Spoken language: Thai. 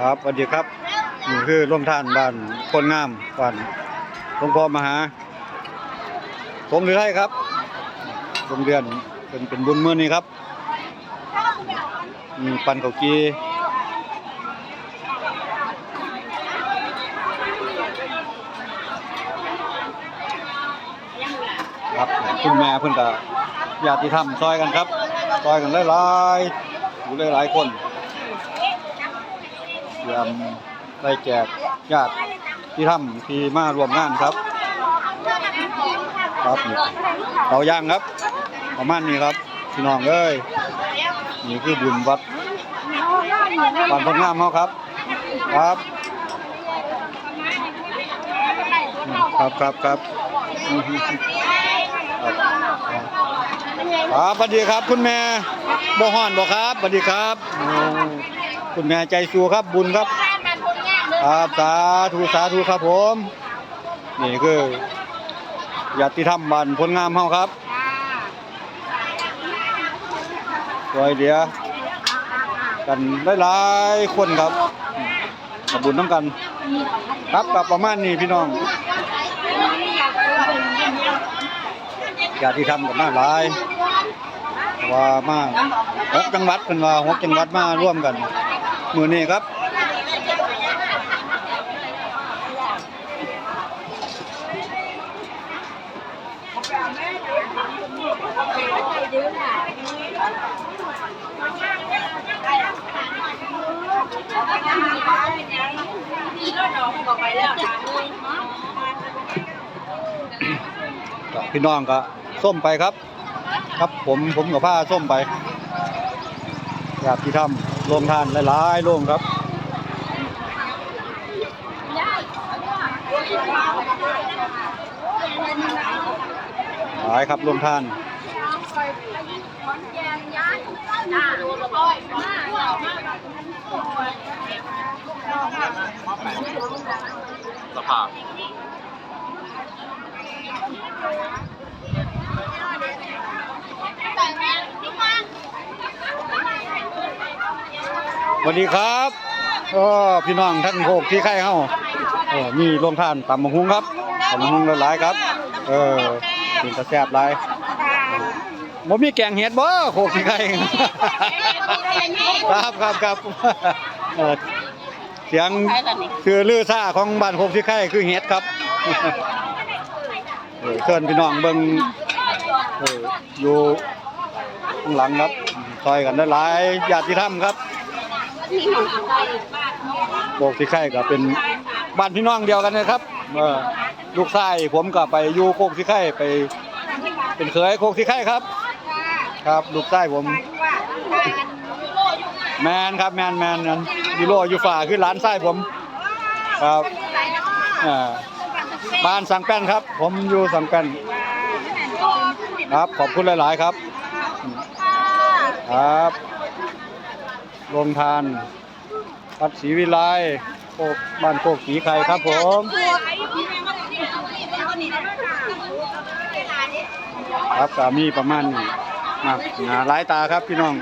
ครับสวัสดีครับนี่คือร่วมท่านบ้านคนงามบ้านหลวงพ่อมหา ผมหรือให้ครับโรงเรียนเป็นเป็นบุญเมื่อนี้ครับมีปันเขากีครับคุณแม่เพิ่นก็ญาติธรรมซอยกันครับซอยกันหลายๆอยู่หลายๆคน เตรียมได้แจกญาติที่ถ้ำที่มารวมงานครับ ครับนี่เตาย่างครับ ประมาณนี้ครับพี่น้องเอ้ยนี่คือบุญวัดบ้านพนงามเขาครับ ครับครับครับครับครับสวัสดีครับคุณแม่บ่ฮ้อนบ่ครับสวัสดีครับ คุณแม่ใจสูครับบุญครับครับสาธุสาธุครับผม นี่คือญาติธรรมบ้านพลงามเฮาครับสวยเดียกันหลายๆคนครับขอบคุญน้ำกัน ครับกับประมาณนี้พี่น้องญาติธรรมกับมาหลายว่ามาหกจังหวัดเป็นว่าหกจังหวัดมาร่วมกัน มือนี้ครับพี่น้องก็ส้มไปครับ ครับผมผมกับผ้าส้มไปอยากที่ทำ โรงทานหลายๆโรงครับหลายครับโรงทานสภาพ สวัสดีครับเออพี่น้องท่านโคกที่ใครเฮาเออมีโรงทานตำบักหุงครับตำบักหุงหลายๆครับ เออเป็นตะแซบหลายบ่มีแกงเห็ดบ่โคกที่ใครครับครับครับเออเสียงคือลือซ่าของบ้านโคกที่ใครคือเห็ดครับเออเชิญพี่น้องเบิ่งเอออยู่ข้างหลังครับซอยกันได้หลายญาติธรรมครับ โบกที่ไข่ก็เป็นบ้านพี่น้องเดียวกันนะครับเออลูกชายผมก็ไปอยู่โคกที่ไข่ไป เป็นเคยโคกที่ไข่ครับ ครับลูกชายผม แมนครับแมนแมนนั้นยูโรอยู่ฝ่าคือร้านไส้ผม ครับอ่าบ้านสังแป้นครับ ผมอยู่สังแป้นครับขอบคุณหลาย ๆ ครับ ครับ โรงทานวัดศรีวิไลโคกบ้านโคกสีไข่ครับผมครับสามีประมาณนี้นะหลายตาครับพี่น้อง